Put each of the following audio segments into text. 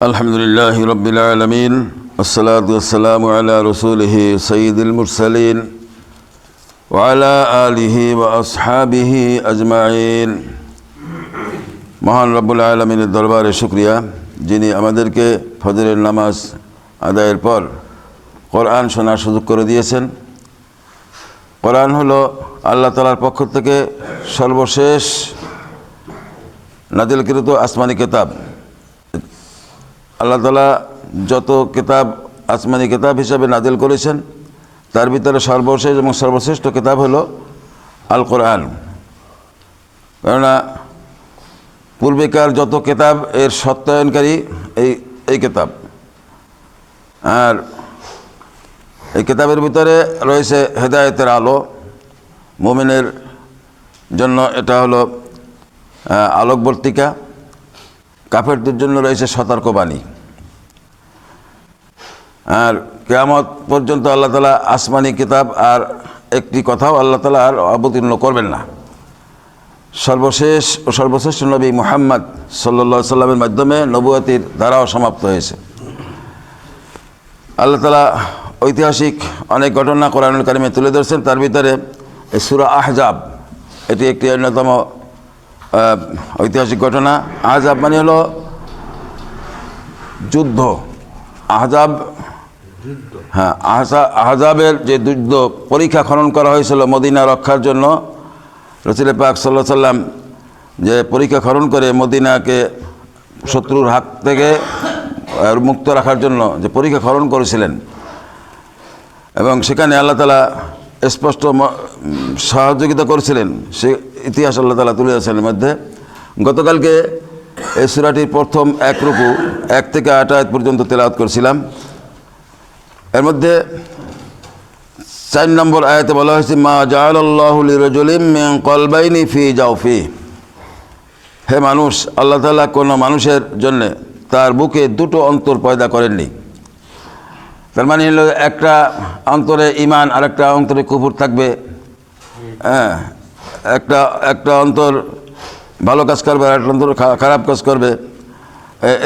الحمد لله رب العالمين والصلاة والسلام على رسوله سيد المرسلين وعلى آله وأصحابه أجمعين মহান রব্বুল আলমিনের দরবারে শুক্রিয়া যিনি আমাদেরকে ফজরের নামাজ আদায়ের পর কোরআন শোনার সুযোগ করে দিয়েছেন কোরআন হলো আল্লাহ তালার পক্ষ থেকে সর্বশেষ নাজিলকৃত আসমানি কেতাব আল্লাহ তালা যত কিতাব, আসমানি কিতাব হিসাবে নাজিল করেছেন, তার ভিতরে সর্বশেষ এবং সর্বশ্রেষ্ঠ কিতাব হলো আল কোরআন কেননা পূর্বেকার যত কিতাব, এর সত্যায়নকারী এই এই কিতাব। আর এই কিতাবের ভিতরে রয়েছে হেদায়েতের আলো, মোমিনের জন্য এটা হলো আলোকবর্তিকা। কাফেরদের জন্য রয়েছে সতর্কবাণী। আর কেয়ামত পর্যন্ত আল্লাহ তালা আসমানি কিতাব আর একটি কথাও আল্লাহ তালা আর অবতীর্ণ করবেন না। সর্বশেষ ও সর্বশ্রেষ্ঠ নবী মুহাম্মদ সাল্লা সাল্লামের মাধ্যমে নবুয়াতির ধারাও সমাপ্ত হয়েছে। আল্লাহ তালা ঐতিহাসিক অনেক ঘটনা কোরআনুল কারিমে তুলে ধরছেন। তার ভিতরে সুরা আহজাব, এটি একটি অন্যতম ঐতিহাসিক ঘটনা। আহজাব মানে হলো যুদ্ধ। আহজাব হ্যাঁ আহজা আহজাবের যে যুদ্ধ পরীক্ষা খনন করা হয়েছিল মদিনা রক্ষার জন্য, রসুল পাক সাল্লাহ সাল্লাম যে পরীক্ষা খনন করে মদিনাকে শত্রুর হাত থেকে মুক্ত রাখার জন্য যে পরীক্ষা খনন করেছিলেন। এবং সেখানে আল্লাহ তালা স্পষ্ট সহযোগিতা করেছিলেন। সে ইতিহাস আল্লাহ তালা তুলে এর মধ্যে। গতকালকে এই সুরাটির প্রথম এক রুকু, এক থেকে আট পর্যন্ত তেলাওয়াত করেছিলাম। এর মধ্যে চার নম্বর আয়াতে বলা হয়েছে, মা জাআলাল্লাহু লিরাজুলিম মিন কলবাইনি ফি জাওফি। হে মানুষ, আল্লাহ তাআলা কোনো মানুষের জন্য তার বুকে দুটো অন্তর পয়দা করেননি। তার মানে হলো একটা অন্তরে ইমান আর একটা অন্তরে কুকুর থাকবে। হ্যাঁ একটা একটা অন্তর ভালো কাজ করবে আর একটা অন্তর খারাপ কাজ করবে।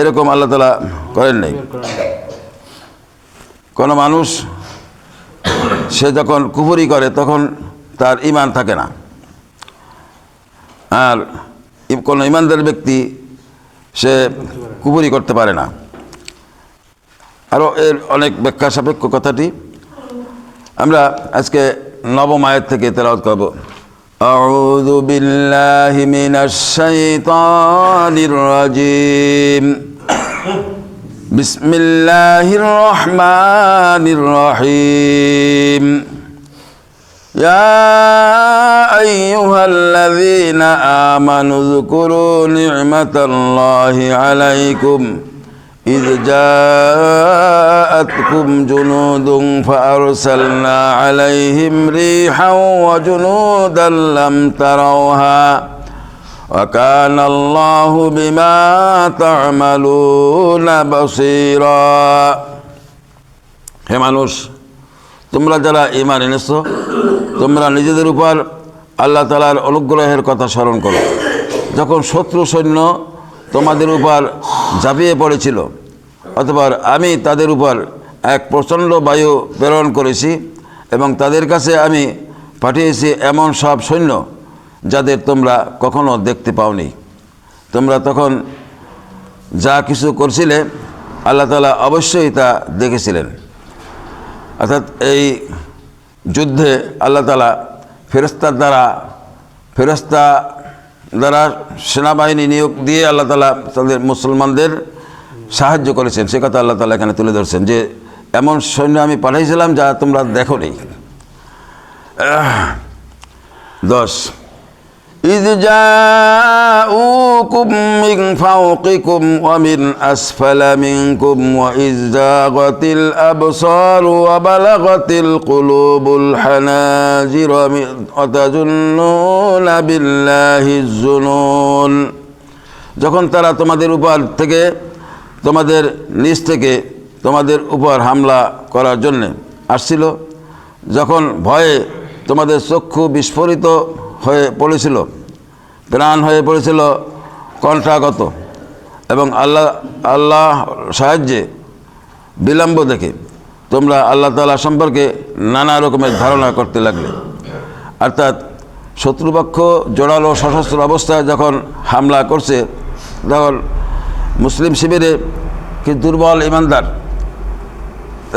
এরকম আল্লাহ তালা করেন নাই কোনো মানুষ সে যখন কুপুরি করে তখন তার ইমান থাকে না আর ই- কোনো ইমানদার ব্যক্তি সে কুপুরি করতে পারে না আরও এর অনেক ব্যাখ্যা সাপেক্ষ কথাটি আমরা আজকে নবম আয়াত থেকে তেলাওয়াত করব أعوذ بالله من الشيطان الرجيم بسم الله الرحمن الرحيم. يا أيها الذين آمنوا اذكروا نعمة الله عليكم. إذ جاءتكم جنود فأرسلنا عليهم ريحا وجنودا لم تروها وكان الله بما تعملون بصيرا হে মানুষ তোমরা যারা ইমান এনেছো তোমরা নিজেদের উপর আল্লাহ তালার অনুগ্রহের কথা স্মরণ করো যখন শত্রু সৈন্য তোমাদের উপর ঝাঁপিয়ে পড়েছিল অথবা আমি তাদের উপর এক প্রচণ্ড বায়ু প্রেরণ করেছি এবং তাদের কাছে আমি পাঠিয়েছি এমন সব সৈন্য যাদের তোমরা কখনো দেখতে পাওনি। তোমরা তখন যা কিছু করছিলে, আল্লাহ তালা অবশ্যই তা দেখেছিলেন। অর্থাৎ এই যুদ্ধে আল্লাহ তালা ফেরস্তার দ্বারা ফেরস্তা দ্বারা সেনাবাহিনী নিয়োগ দিয়ে আল্লাহ তালা তাদের মুসলমানদের সাহায্য করেছেন। সে কথা আল্লাহ তালা এখানে তুলে ধরছেন যে, এমন সৈন্য আমি পাঠাইছিলাম যা তোমরা দেখো নি দশ। إذ جاءوكم من فوقكم ومن أسفل منكم وإذ زاغت الأبصار وبلغت القلوب الحناجر وتظنون بالله الظنون যখন তারা তোমাদের উপর থেকে তোমাদের নিচ থেকে তোমাদের উপর হামলা করার জন্যে আসছিল যখন ভয়ে তোমাদের চক্ষু বিস্ফোরিত হয়ে পড়েছিল প্রাণ হয়ে পড়েছিল কণ্ঠাগত এবং আল্লাহ আল্লাহ সাহায্যে বিলম্ব দেখে তোমরা আল্লাহ তালা সম্পর্কে নানা রকমের ধারণা করতে লাগলে। অর্থাৎ শত্রুপক্ষ জোরালো সশস্ত্র অবস্থায় যখন হামলা করছে, তখন মুসলিম শিবিরে কি দুর্বল ইমানদার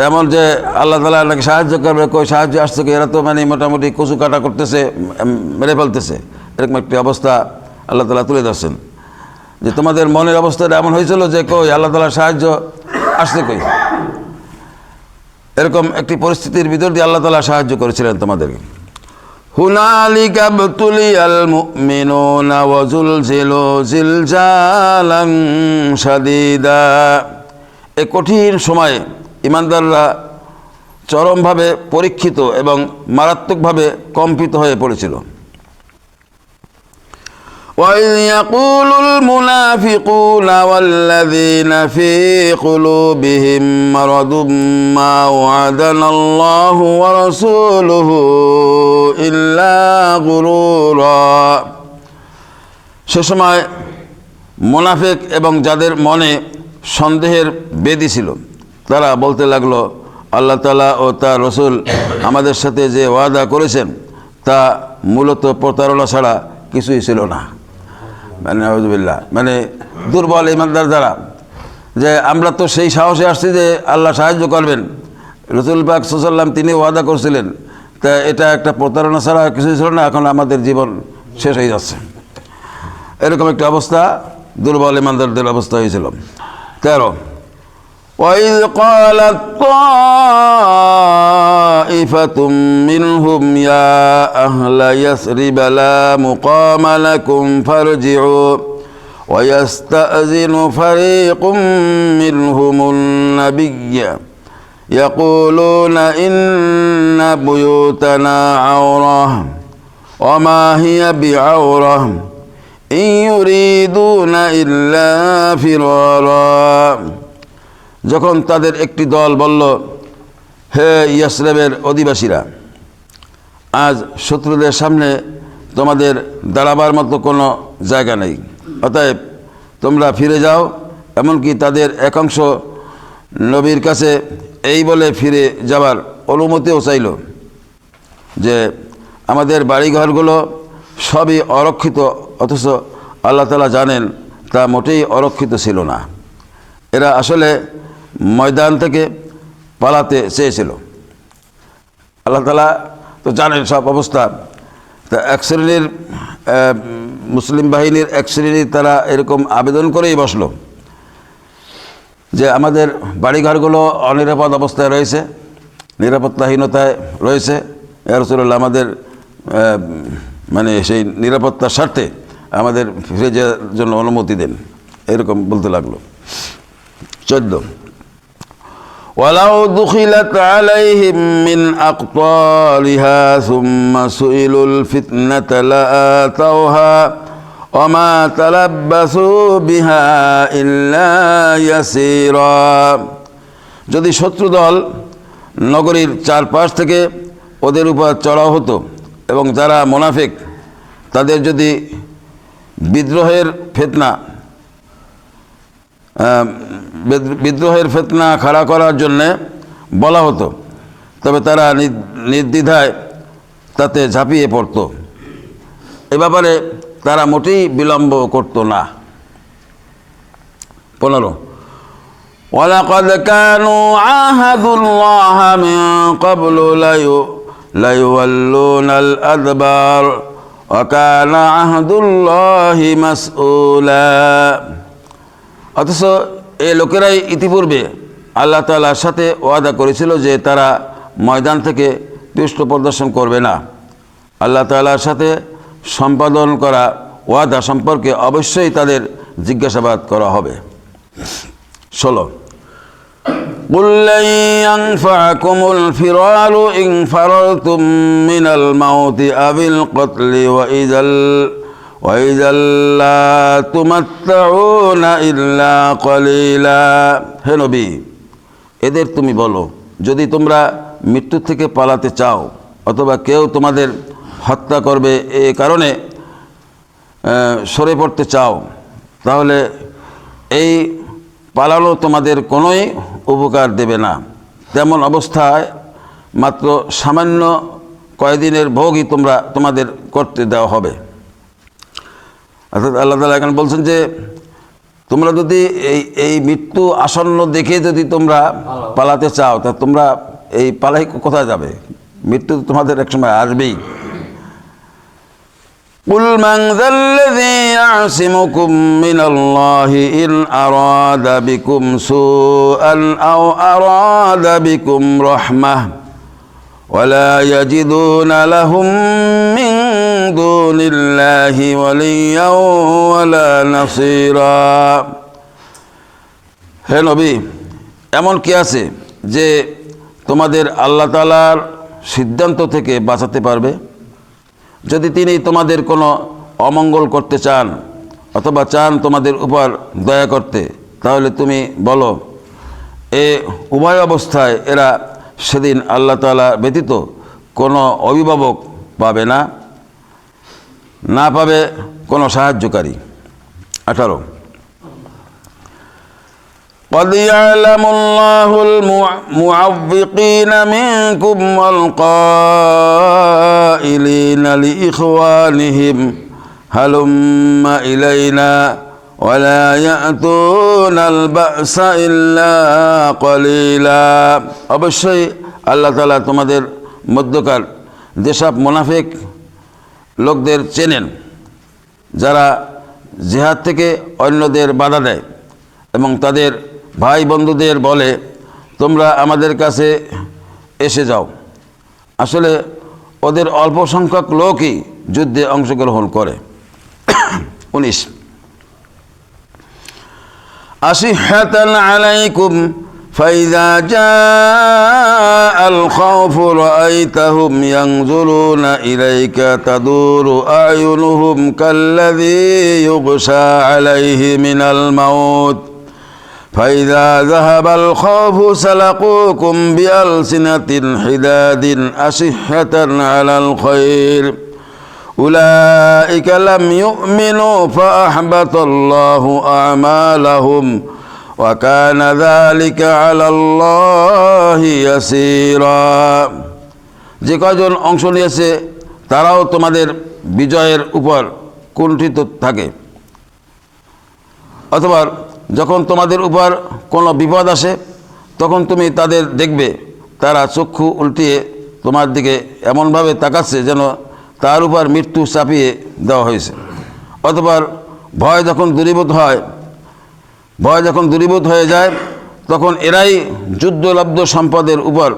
এমন যে আল্লাহ তালা নাকি সাহায্য করবে, কই সাহায্য আসছে কি? এরা তো মানে মোটামুটি কচু কাটা করতেছে মেরে ফেলতেছে। এরকম একটি অবস্থা আল্লাহ তালা তুলে ধরছেন। যে তোমাদের মনের অবস্থাটা এমন হয়েছিল যে, কই আল্লাহ তালা সাহায্য আসছে কই? এরকম একটি পরিস্থিতির ভিতর দিয়ে আল্লাহ তালা সাহায্য করেছিলেন তোমাদেরকে। শাদীদা। এ কঠিন সময়ে ইমানদাররা চরমভাবে পরীক্ষিত এবং মারাত্মকভাবে কম্পিত হয়ে পড়েছিল وإذ يقول المنافقون والذين في قلوبهم مرض ما وعدنا الله ورسوله إلا غرورا সে সময় মোনাফেক এবং যাদের মনে সন্দেহের বেদি ছিল তারা বলতে লাগল, আল্লাহ তালা ও তার রসুল আমাদের সাথে যে ওয়াদা করেছেন, তা মূলত প্রতারণা ছাড়া কিছুই ছিল না। মানে আউযুবিল্লাহ মানে দুর্বল ইমানদার দ্বারা যে আমরা তো সেই সাহসে আসছি যে আল্লাহ সাহায্য করবেন। রসুল পাক সাল্লাম তিনি ওয়াদা করছিলেন, তা এটা একটা প্রতারণা ছাড়া কিছুই ছিল না, এখন আমাদের জীবন শেষ হয়ে যাচ্ছে। এরকম একটা অবস্থা, দুর্বল ইমানদারদের অবস্থা হয়েছিল। তেরো وإذ قالت طائفة منهم يا أهل يثرب لا مقام لكم فارجعوا. ويستأذن فريق منهم النبي يقولون إن بيوتنا عورة وما هي بعورة إن يريدون إلا فرارا. যখন তাদের একটি দল বলল, হে ইয়াসরেবের অধিবাসীরা, আজ শত্রুদের সামনে তোমাদের দাঁড়াবার মতো কোনো জায়গা নেই। অতএব তোমরা ফিরে যাও, এমনকি তাদের একাংশ নবীর কাছে এই বলে ফিরে যাবার অনুমতিও চাইল যে আমাদের বাড়িঘরগুলো সবই অরক্ষিত, অথচ আল্লাহ তালা জানেন তা মোটেই অরক্ষিত ছিল না। এরা আসলে ময়দান থেকে পালাতে চেয়েছিল। আল্লাহ তালা তো জানেন সব অবস্থা। তা এক শ্রেণির মুসলিম বাহিনীর এক শ্রেণির তারা এরকম আবেদন করেই বসল যে আমাদের বাড়িঘরগুলো অনিরাপদ অবস্থায় রয়েছে, নিরাপত্তাহীনতায় রয়েছে। রসুল্লাহ আমাদের মানে সেই নিরাপত্তার স্বার্থে আমাদের ফিরে যাওয়ার জন্য অনুমতি দেন। এরকম বলতে লাগল। চোদ্দ ولو دخلت عليهم من أقطارها ثم سئلوا الفتنة لآتوها وما تلبثوا بها إلا يسيرا যদি শত্রুদল নগরীর চারপাশ থেকে ওদের উপর চড়াও হতো এবং যারা মোনাফেক তাদের যদি বিদ্রোহের ফেতনা আহ, বিদ্র- বিদ্রোহের ফেতনা খাড়া করার জন্যে বলা হতো তবে তারা নির- নির্দ্বিধায় তাতে ঝাঁপিয়ে পড়তো এ ব্যাপারে তারা মোটেই বিলম্ব করত না পনেরো ولقد كانوا عاهدوا الله من قبل ليو- ليولون الأدبار وكان عهد الله مسؤولا অথচ এই লোকেরাই ইতিপূর্বে আল্লাহ তালার সাথে ওয়াদা করেছিল যে তারা ময়দান থেকে পৃষ্ঠ প্রদর্শন করবে না আল্লাহ তালার সাথে সম্পাদন করা ওয়াদা সম্পর্কে অবশ্যই তাদের জিজ্ঞাসাবাদ করা হবে ষোলো قل لن ينفعكم الفرار إن فررتم من الموت أو القتل وإذا ال- وإذا لا تمتعون إلا قليلا হে নবী এদের তুমি বলো যদি তোমরা মৃত্যু থেকে পালাতে চাও অথবা কেউ তোমাদের হত্যা করবে এ কারণে আহ, সরে পড়তে চাও তাহলে এই পালানো তোমাদের কোনোই উপকার দেবে না তেমন অবস্থায় মাত্র সামান্য কয়দিনের ভোগই তোমরা তোমাদের করতে দেওয়া হবে অর্থাৎ আল্লাহ তালা এখানে বলছেন যে তোমরা যদি এই এই মৃত্যু আসন্ন দেখে যদি তোমরা পালাতে চাও তা তোমরা এই পালাই কোথায় যাবে মৃত্যু তো তোমাদের একসময় আসবেই قل من ذا الذي يعصمكم من الله إن أراد بكم سوءا أو أراد بكم رحمة ولا يجدون لهم من دون الله وليا ولا نصيرا হে নবী এমন কি আছে যে তোমাদের আল্লাহ তালার সিদ্ধান্ত থেকে বাঁচাতে পারবে যদি তিনি তোমাদের কোনো অমঙ্গল করতে চান অথবা চান তোমাদের উপর দয়া করতে তাহলে তুমি বলো এ উভয় অবস্থায় এরা সেদিন আল্লাহ তালা ব্যতীত কোনো অভিভাবক পাবে না না পাবে কোনো সাহায্যকারী আঠারো قد يعلم الله المعوقين منكم والقائلين لإخوانهم هلم إلينا ولا يأتون البأس إلا قليلا অবশ্যই আল্লাহ তালা তোমাদের মধ্যকার যেসব মোনাফেক লোকদের চেনেন, যারা জেহাদ থেকে অন্যদের বাধা দেয় এবং তাদের ভাই বন্ধুদের বলে, তোমরা আমাদের কাছে এসে যাও। আসলে ওদের অল্প সংখ্যক লোকই যুদ্ধে অংশগ্রহণ করে। উনিশ। আসি হ্যাঁ فإذا جاء الخوف رأيتهم ينظرون إليك تدور أعينهم كالذي يغشى عليه من الموت. فإذا ذهب الخوف سلقوكم بألسنة حداد أشحة على الخير. أولئك لم يؤمنوا فأحبط الله أعمالهم وكان ذلك على الله يسيرا যে কজন অংশ নিয়েছে তারাও তোমাদের বিজয়ের উপর কুণ্ঠিত থাকে অথবা যখন তোমাদের উপর কোনো বিপদ আসে তখন তুমি তাদের দেখবে তারা চক্ষু উল্টিয়ে তোমার দিকে এমনভাবে তাকাচ্ছে যেন তার উপর মৃত্যু চাপিয়ে দেওয়া হয়েছে অথবা ভয় যখন দূরীভূত হয় ভয় যখন দূরীভূত হয়ে যায়, তখন এরাই যুদ্ধলব্ধ সম্পদের উপর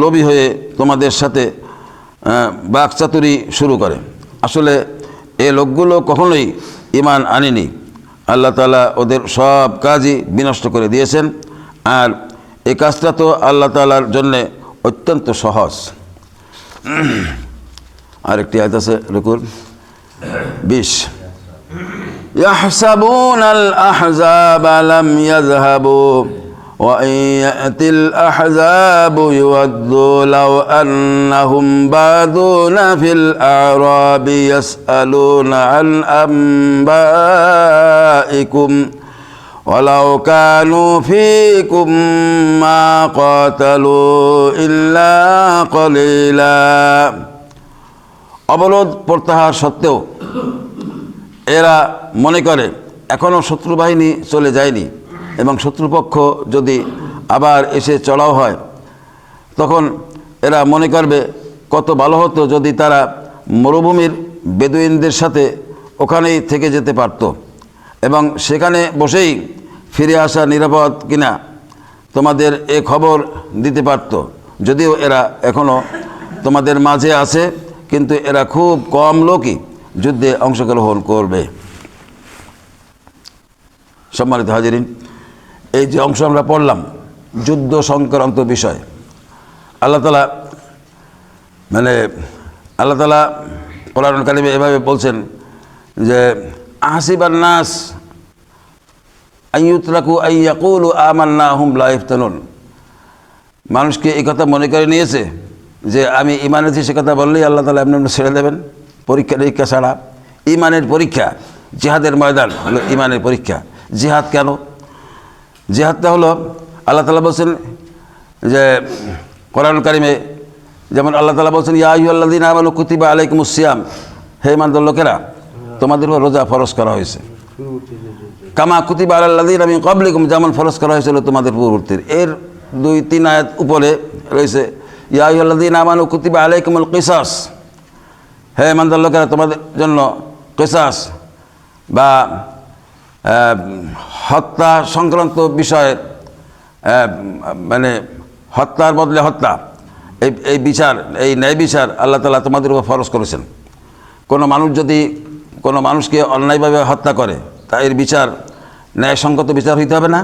লোভী হয়ে তোমাদের সাথে বাকচাতুরি শুরু করে। আসলে এ লোকগুলো কখনোই ইমান আনেনি। আল্লাহ তালা ওদের সব কাজই বিনষ্ট করে দিয়েছেন। আর এই কাজটা তো আল্লাহ তালার জন্যে অত্যন্ত সহজ। আরেকটি আয়াত আছে, রুকুর বিশ। يحسبون الأحزاب لم يذهبوا وإن يأتي الأحزاب يودوا لو أنهم بادون في الأعراب يسألون عن أنبائكم ولو كانوا فيكم ما قاتلوا إلا قليلا অবরোধ প্রত্যাহার সত্ত্বেও এরা মনে করে এখনও শত্রু বাহিনী চলে যায়নি এবং শত্রুপক্ষ যদি আবার এসে চড়াও হয়, তখন এরা মনে করবে কত ভালো হতো যদি তারা মরুভূমির বেদুইনদের সাথে ওখানেই থেকে যেতে পারত এবং সেখানে বসেই ফিরে আসা নিরাপদ কিনা তোমাদের এ খবর দিতে পারত। যদিও এরা এখনও তোমাদের মাঝে আছে, কিন্তু এরা খুব কম লোকই। যুদ্ধে অংশগ্রহণ করবে। সম্মানিত হাজিরিন, এই যে অংশ আমরা পড়লাম, যুদ্ধ সংক্রান্ত বিষয়, আল্লাহ তালা মানে আল্লাহ তালা কোরআন কালিমে এভাবে বলছেন যে আহিবার নাস আইয়ুতরাকু আইয়াকুল আমান্না হুম লাইফতানুন মানুষকে এই কথা মনে করে নিয়েছে যে, আমি ইমান আছি সে কথা বললেই আল্লাহ তালা এমনি ছেড়ে দেবেন। পরীক্ষা, নিরীক্ষা ছাড়া ইমানের পরীক্ষা, জেহাদের ময়দান হলো ইমানের পরীক্ষা। জিহাদ কেন? জিহাদটা হলো আল্লাহ তালা বলছেন যে কোরআন কারিমে যেমন আল্লাহ তালা বলছেন, ইয়া আল্লাদিন আমানু কুতিবা আলাইকুম সিয়াম হে ইমানদার লোকেরা, তোমাদের উপর রোজা ফরজ করা হয়েছে। কামা কুতিবা আল্লাদিন আমি কবলিকুম যেমন ফরজ করা হয়েছিল তোমাদের পূর্ববর্তীর। এর দুই, তিন আয়াত উপরে রয়েছে, ইয়া আল্লাদিন আমানু কুতিবা আলাইকুমুল কিসাস হে ইমানদার লোকেরা, তোমাদের জন্য কেসাস বা হত্যা সংক্রান্ত বিষয়ে মানে হত্যার বদলে হত্যা, এই এই বিচার, এই ন্যায় বিচার আল্লাহ তালা তোমাদের উপর ফরজ করেছেন। কোনো মানুষ যদি, কোনো মানুষকে অন্যায়ভাবে হত্যা করে, তা এর বিচার, ন্যায়সঙ্গত বিচার হইতে হবে না।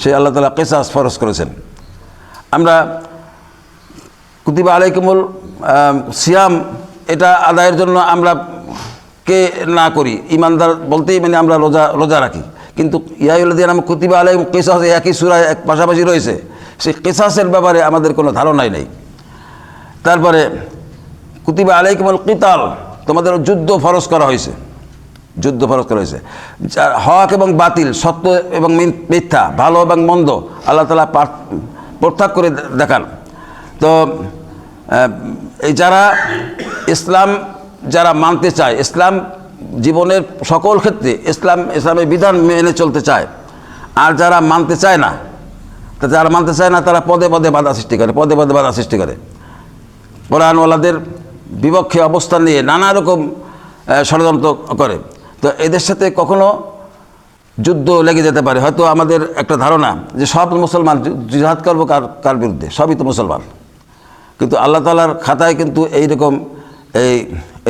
সে আল্লাহ তালা কেসাস ফরজ করেছেন। আমরা কুতিবা আলাইকুমুল সিয়াম এটা আদায়ের জন্য আমরা কে না করি? ইমানদার বলতেই মানে আমরা রোজা রোজা রাখি। কিন্তু ইয়াউল্লাদিন আমার কুতিবা আলাই কেসাস একই সুরায় এক পাশাপাশি রয়েছে। সেই কেসাসের ব্যাপারে আমাদের কোনো ধারণাই নেই। তারপরে, কুতিবা আলাইকুমুল কিতাল, তোমাদের যুদ্ধ ফরজ করা হয়েছে। যুদ্ধ ফরজ করা হয়েছে। যার হক এবং বাতিল, সত্য এবং মিথ্যা, ভালো এবং মন্দ, আল্লাহ তালা পার- প্রত্যাগ করে দেখান। তো যারা ইসলাম যারা মানতে চায়, ইসলাম জীবনের সকল ক্ষেত্রে ইসলাম, ইসলামের বিধান মেনে চলতে চায়, আর যারা মানতে চায় না, তা যারা মানতে চায় না, তারা পদে পদে বাধা সৃষ্টি করে, পদে পদে বাধা সৃষ্টি করে। কোরআনওয়ালাদের বিপক্ষে অবস্থান নিয়ে নানা রকম ষড়যন্ত্র করে। তো এদের সাথে কখনো যুদ্ধ লেগে যেতে পারে। হয়তো আমাদের একটা ধারণা যে সব মুসলমান জিহাদ করব কার কার বিরুদ্ধে? সবই তো মুসলমান। কিন্তু আল্লাহ তালার খাতায় কিন্তু এইরকম, এই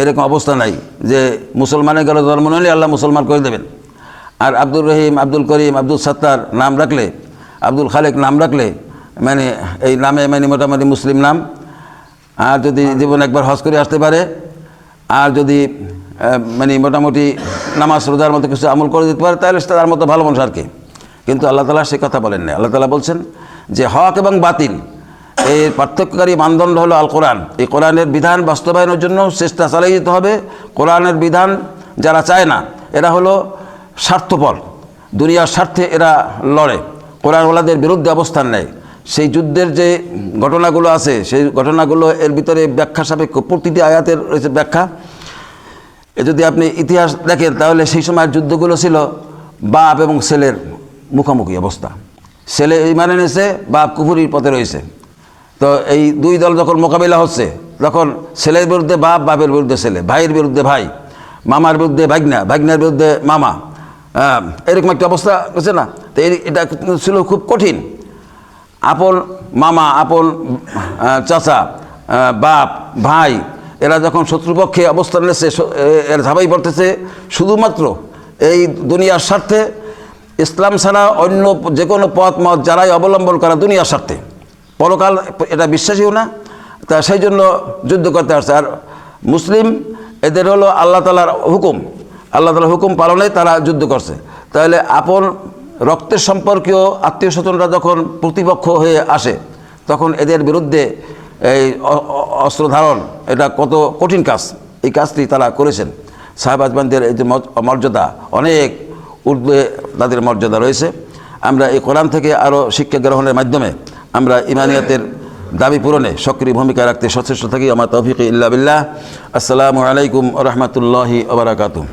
এরকম অবস্থা নাই যে মুসলমানের গেলে জন্ম নিলে আল্লাহ মুসলমান করে দেবেন। আর আব্দুল রহিম, আব্দুল করিম, আব্দুল সত্তার নাম রাখলে, আব্দুল খালেক নাম রাখলে মানে এই নামে মানে মোটামুটি মুসলিম নাম। আর যদি জীবন একবার হজ করে আসতে পারে, আর যদি মানে মোটামুটি নামাজ রোজার মতো কিছু আমল করে দিতে পারে, তাহলে তার মতো ভালো মানুষ আর কি? কিন্তু আল্লাহ তালা সে কথা বলেন না আল্লাহ তালা বলছেন যে হক এবং বাতিল এই পার্থক্যকারী মানদণ্ড হলো আল কোরআন এই কোরআনের বিধান বাস্তবায়নের জন্য চেষ্টা চালিয়ে যেতে হবে। কোরআনের বিধান যারা চায় না, এরা হলো স্বার্থপর। দুনিয়ার স্বার্থে এরা লড়ে। কোরআনওয়ালাদের বিরুদ্ধে অবস্থান নেয়। সেই যুদ্ধের যে ঘটনাগুলো আছে, সেই ঘটনাগুলো এর ভিতরে ব্যাখ্যা সাপেক্ষ। প্রতিটি আয়াতের রয়েছে ব্যাখ্যা। এ যদি আপনি ইতিহাস দেখেন, তাহলে সেই সময়ের যুদ্ধগুলো ছিল বাপ এবং ছেলের মুখোমুখি অবস্থা। ছেলে ইমানে এনেছে, বাপ কুফুরির পথে রয়েছে। তো এই দুই দল যখন মোকাবিলা হচ্ছে, তখন ছেলের বিরুদ্ধে বাপ, বাপের বিরুদ্ধে ছেলে, ভাইয়ের বিরুদ্ধে ভাই, মামার বিরুদ্ধে ভাগনা, ভাগনার বিরুদ্ধে মামা এরকম একটা অবস্থা হচ্ছে না? তো এটা ছিল খুব কঠিন। আপন মামা, আপন চাচা বাপ, ভাই, এরা যখন শত্রুপক্ষে অবস্থান নিয়েছে এর ঝাঁপাই পড়তেছে, শুধুমাত্র এই দুনিয়ার স্বার্থে, ইসলাম ছাড়া অন্য যে কোনো পথ, মত যারাই অবলম্বন করা দুনিয়ার স্বার্থে। পরকাল এটা বিশ্বাসীও না। তা সেই জন্য যুদ্ধ করতে আসছে। আর মুসলিম এদের হলো আল্লাহ তালার হুকুম। আল্লাহ তালার হুকুম পালনে তারা যুদ্ধ করছে। তাহলে আপন রক্তের সম্পর্কীয় আত্মীয় স্বজনরা যখন প্রতিপক্ষ হয়ে আসে, তখন এদের বিরুদ্ধে এই অস্ত্র ধারণ, এটা কত কঠিন কাজ। এই কাজটি তারা করেছেন। সাহেব আজমানদের এই যে মর্যাদা, অনেক ঊর্ধ্বে তাদের মর্যাদা রয়েছে। আমরা এই কোরআন থেকে আরও শিক্ষা গ্রহণের মাধ্যমে আমরা ইমানিয়াতের দাবি পূরণে সক্রিয় ভূমিকা রাখতে সচেষ্ট থাকি আমার তৌফিক ইল্লা বিল্লাহ। আসসালামু আলাইকুম রহমতুল্লাহি ওবরাকাতুহ